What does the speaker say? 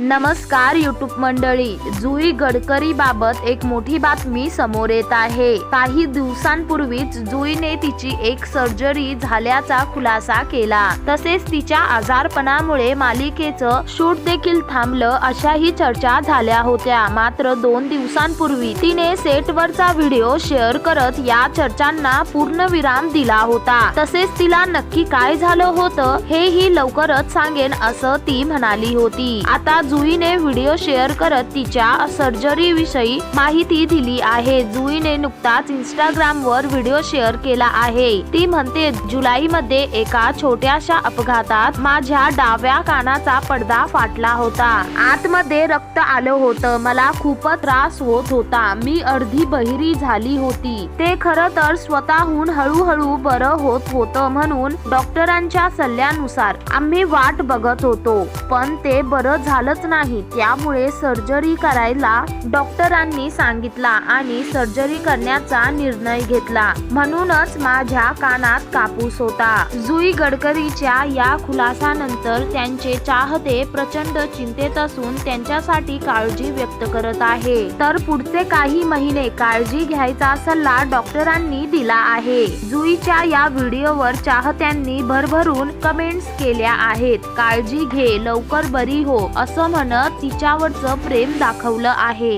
नमस्कार युट्यूब मंडळी. जुई गडकरी बाबत एक मोठी बातमी समोर येत आहे. काही दिवसांपूर्वीच जुईने तिची एक सर्जरी झाल्याचा खुलासा केला. तसेच तिच्या आजारपणामुळे मालिकेचं शूट देखील थांबलं अशाही चर्चा झाल्या होत्या. मात्र दोन दिवसांपूर्वी तिने सेटवरचा व्हिडिओ शेअर करत या चर्चांना पूर्ण विराम दिला होता. तसेच तिला नक्की काय झालं होतं हेही लवकरच सांगेन असं ती म्हणाली होती. आता जुईने व्हिडिओ शेअर करत तिच्या सर्जरी विषयी माहिती दिली आहे. जुईने नुकताच इंस्टाग्राम वर व्हिडिओ शेअर केला आहे. ती म्हणते जुलै मध्ये एका छोट्याशा अपघातात माझ्या डाव्या कानाचा पडदा फाटला होता. आतमध्ये रक्त आलं होतं. मला खूपच त्रास होत होता. मी अर्धी बहिरी झाली होती. ते खरं तर स्वतःहून हळूहळू बरं होत होतं म्हणून डॉक्टरांच्या सल्ल्यानुसार आम्ही वाट बघत होतो. पण ते बरं झालंच नाही. त्यामुळे सर्जरी करायला डॉक्टरांनी सांगितला आणि सर्जरी करण्याचा निर्णय घेतला. म्हणूनच माझ्या कानात कापूस होता. जुई गडकरीच्या या खुलासानंतर त्यांचे चाहते प्रचंड चिंतेत असून त्यांच्यासाठी काळजी व्यक्त करत आहे. तर पुढचे काही महिने काळजी घ्यायचा सल्ला डॉक्टरांनी दिला आहे. जुईच्या या व्हिडिओवर चाहत्यांनी भरभरून कमेंट्स केल्या आहेत. काळजी घे लवकर बरी हो असं म्हणत तिच्यावरचं प्रेम दाखवलं आहे.